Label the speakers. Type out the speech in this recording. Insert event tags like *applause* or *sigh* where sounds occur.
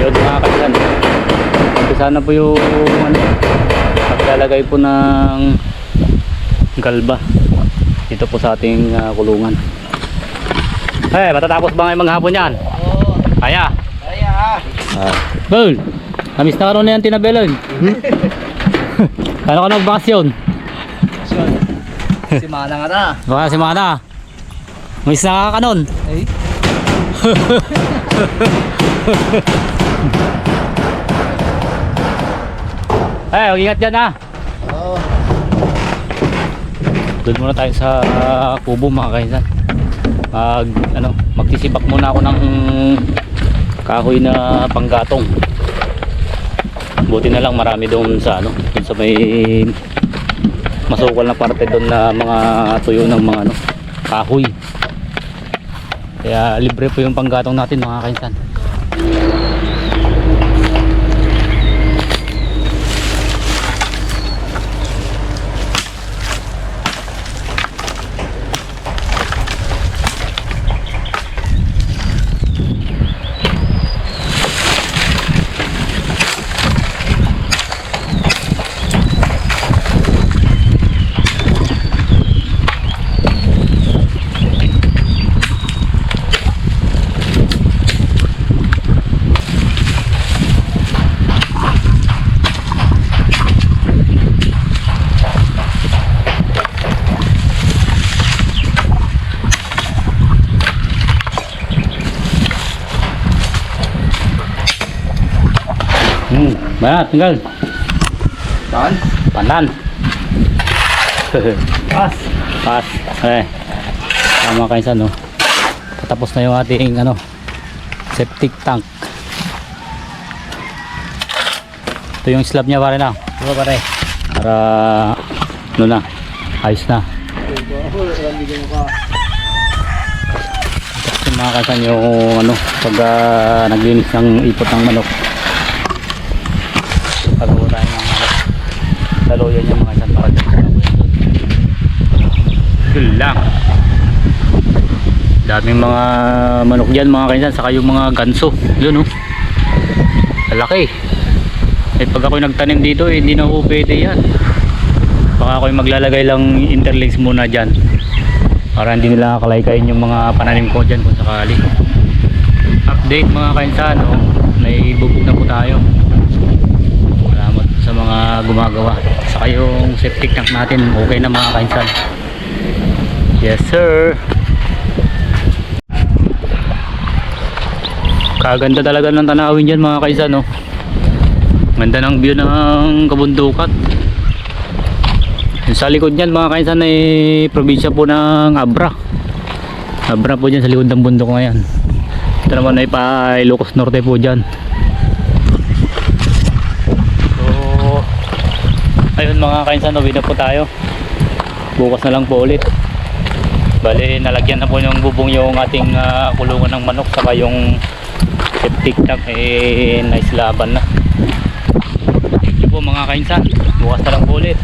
Speaker 1: Yun mga kaisan. Umpisa na po yung ano, paglalagay po ng galba dito po sa ating ah, kulungan. Eh, matatapos ba ngayong maghapon yan?
Speaker 2: Oo.
Speaker 1: Kaya.
Speaker 2: Kaya ah.
Speaker 1: Bol, namis na ka na yan tinabelon. Hmm? *laughs* Kano ka nagbakasyon?
Speaker 2: Sure. Si Mana nga na.
Speaker 1: Baka si Mana. Miss na ka nun.
Speaker 2: Eh. *laughs*
Speaker 1: Eh, mag-ingat dyan ha.
Speaker 2: Oo.
Speaker 1: Doon muna tayo sa ah, kubo mga kaisan. Mag, ano, magtisibak muna ako ng kahoy na panggatong. Buti na lang marami doon sa ano, doon sa may masukal na parte doon na mga tuyo ng mga ano, kahoy. Kaya libre po yung panggatong natin mga kaisan. Banat, tinggal.
Speaker 2: Saan?
Speaker 1: Pandan.
Speaker 2: Pas.
Speaker 1: Pas. Eh. Tama kayo sa no. Tapos na yung ating ano septic tank. Ito yung slab niya pare na.
Speaker 2: Diba pare?
Speaker 1: Para ano na. Ayos na. Tapos yung mga kasan yung ano pag ah, naglinis ng ipot ng manok. Pagawa tayo ng ano, laloyan yung mga kasan para dyan sa labo. Yun lang. Daming mga manok dyan mga kaisan saka yung mga ganso. Yun oh. Lalaki. Eh pag ako nagtanim dito eh, hindi na ako pwede yan. Baka ako maglalagay lang interlinks muna dyan. Para hindi nila kalaykain yung mga pananim ko dyan kung sakali. Update mga kainsan, oh. may bubog na po tayo. Sa mga gumagawa. Saka yung septic tank natin, okay na mga kainsan. Yes sir. Kaganda talaga ng tanawin dyan mga kainsan, no? Ganda ng view ng kabundukan. Yung Sa likod niyan mga kainsan ay probinsya po ng Abra. Abra po dyan sa likod ng bundok na yan. Ito naman ay pa Ilocos Norte po dyan. Ayun mga kainsan, uwi na po tayo. Bukas na lang po ulit. Bale, nalagyan na po yung bubong yung ating ah, kulungan ng manok saka yung septic tank eh nice laban na. Yun po mga kainsan, bukas na lang po ulit.